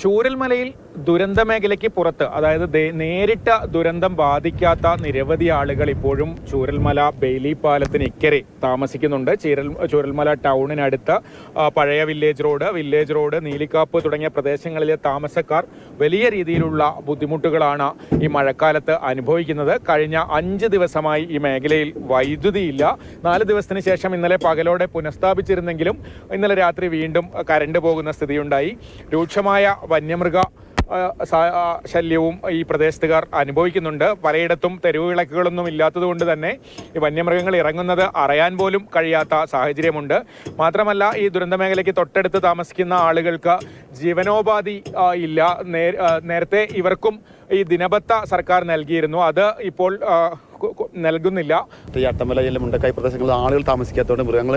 ചൂരൽമലയിൽ ദുരന്ത മേഖലയ്ക്ക് പുറത്ത് അതായത് നേരിട്ട ദുരന്തം ബാധിക്കാത്ത നിരവധി ആളുകൾ ഇപ്പോഴും ചൂരൽമല ബെയിലി പാലത്തിന് ഇക്കരെ താമസിക്കുന്നുണ്ട്. ചീരൽ ചൂരൽമല ടൗണിനടുത്ത് പഴയ village road village road Neelikappu തുടങ്ങിയ പ്രദേശങ്ങളിലെ താമസക്കാർ വലിയ രീതിയിലുള്ള ബുദ്ധിമുട്ടുകളാണ് ഈ മഴക്കാലത്ത് അനുഭവിക്കുന്നത്. കഴിഞ്ഞ അഞ്ച് ദിവസമായി ഈ മേഖലയിൽ വൈദ്യുതിയില്ല നാല് ദിവസത്തിന് ശേഷം ഇന്നലെ പകലോടെ പുനഃസ്ഥാപിച്ചിരുന്നെങ്കിലും ഇന്നലെ രാത്രി വീണ്ടും കരണ്ട് പോകുന്ന സ്ഥിതിയുണ്ടായി. രൂക്ഷമായ വന്യമൃഗ ശല്യവും ഈ പ്രദേശത്തുകാർ അനുഭവിക്കുന്നുണ്ട്. പലയിടത്തും തെരുവ് വിളക്കുകളൊന്നും ഇല്ലാത്തത് കൊണ്ട് തന്നെ ഈ വന്യമൃഗങ്ങൾ ഇറങ്ങുന്നത് അറിയാൻ പോലും കഴിയാത്ത സാഹചര്യമുണ്ട്. മാത്രമല്ല ഈ ദുരന്ത മേഖലയ്ക്ക് തൊട്ടടുത്ത് താമസിക്കുന്ന ആളുകൾക്ക് ജീവനോപാധി ഇല്ല. നേരത്തെ ഇവർക്കും ഈ ദിനപത്ത സർക്കാർ നൽകിയിരുന്നു. അത് ഇപ്പോൾ നൽകുന്നില്ല. ഈ അട്ടമല ജില്ല മുണ്ടക്കായി പ്രദേശങ്ങളിൽ ആളുകൾ താമസിക്കാത്തതുകൊണ്ട് മൃഗങ്ങൾ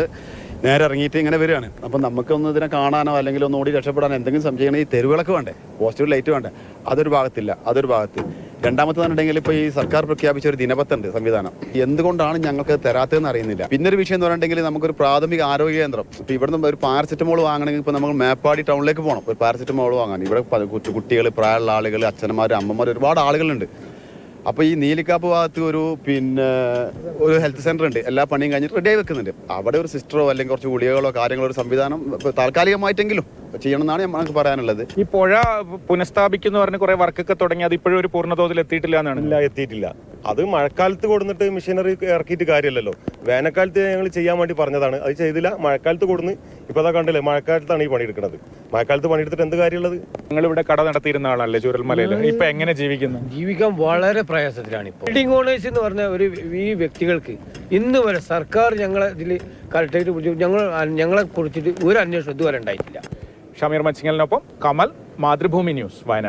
നേരെ ഇറങ്ങിയിട്ട് ഇങ്ങനെ വരികയാണ്. അപ്പം നമുക്കൊന്ന് ഇതിനെ കാണാനോ അല്ലെങ്കിൽ ഒന്ന് ഓടി രക്ഷപ്പെടാനോ എന്തെങ്കിലും സംശയമാണ് ഈ തെരുവിളക്ക് വേണ്ടേ? പോസിറ്റീവ് ലൈറ്റ് വേണ്ടേ? അതൊരു ഭാഗത്തില്ല. അതൊരു ഭാഗത്ത്. രണ്ടാമത്തെ പറഞ്ഞിട്ടുണ്ടെങ്കിൽ ഇപ്പോൾ ഈ സർക്കാർ പ്രഖ്യാപിച്ച ഒരു ദിനപത്തുണ്ട് സംവിധാനം. എന്തുകൊണ്ടാണ് ഞങ്ങൾക്ക് തരാത്തതെന്ന് അറിയുന്നില്ല. പിന്നെ ഒരു വിഷയം എന്ന് പറഞ്ഞിട്ടുണ്ടെങ്കിൽ നമുക്കൊരു പ്രാഥമിക ആരോഗ്യ കേന്ദ്രം. ഇപ്പോൾ ഇവിടുന്ന് ഒരു പാരസെറ്റമോൾ വാങ്ങണമെങ്കിൽ ഇപ്പോൾ നമ്മൾ മേപ്പാടി ടൗണിലേക്ക് പോകണം. ഒരു പാരസെറ്റമോൾ വാങ്ങാൻ. ഇവിടെ കുട്ടികൾ പ്രായമുള്ള ആളുകൾ അച്ഛനമാർ അമ്മമാർ ഒരുപാട് ആളുകളുണ്ട്. അപ്പോൾ ഈ നീലിക്കാപ്പ് ഭാഗത്ത് ഒരു പിന്നെ ഒരു ഹെൽത്ത് സെന്റർ ഉണ്ട്. എല്ലാ പണിയും കഴിഞ്ഞിട്ട് റെഡിയായി വെക്കുന്നുണ്ട്. അവിടെ ഒരു സിസ്റ്ററോ അല്ലെങ്കിൽ കുറച്ച് ഗുളികകളോ കാര്യങ്ങളോ ഒരു സംവിധാനം ഇപ്പൊ താൽക്കാലികമായിട്ടെങ്കിലും ഞാൻ നമുക്ക് പറയാനുള്ളത്. ഈ പുഴ പുനഃസ്ഥാപിക്കുന്നു പറഞ്ഞ കുറെ വർക്കൊക്കെ തുടങ്ങി അത് ഇപ്പോഴും ഒരു പൂർണതോതിൽ എത്തിയിട്ടില്ല എന്നാണ്? ഇല്ല എത്തിയിട്ടില്ല. അത് മഴക്കാലത്ത് കൊടുന്നിട്ട് മെഷീനറി ഇറക്കിയിട്ട് കാര്യമല്ലല്ലോ. വേനൽക്കാലത്ത് ഞങ്ങൾ ചെയ്യാൻ വേണ്ടി പറഞ്ഞതാണ്. അത് ചെയ്തില്ല. മഴക്കാലത്ത് കൊടുന്ന് ഇപ്പൊ അതാ കണ്ടില്ലേ മഴക്കാലത്താണ് ഈ പണിയെടുക്കുന്നത് മഴക്കാലത്ത് പണിയെടുത്തിട്ട് എന്ത് കാര്യമുള്ളത്? നിങ്ങൾ ഇവിടെ കട നടത്തിയിരുന്ന ആളല്ലേ ചുരൽമലയിൽ ഇപ്പൊ എങ്ങനെ ജീവിക്കുന്നു? ജീവിക്കാൻ വളരെ പ്രയാസത്തിലാണ് ഇപ്പോൾ ബിൽഡിംഗ് ഓണേഴ്സ് എന്ന് പറഞ്ഞ ഒരു ഈ വ്യക്തികൾക്ക് ഇന്ന് വരെ സർക്കാർ ഞങ്ങളെ ഇതിൽ കറക്റ്റായിട്ട് ഞങ്ങൾ ഞങ്ങളെ കുറിച്ചിട്ട് ഒരു അന്വേഷണം ഇതുവരെ ഉണ്ടായിട്ടില്ല. ഷമീർ മച്ചിങ്ങലിനൊപ്പം കമൽ മാതൃഭൂമി ന്യൂസ് വയനാട്.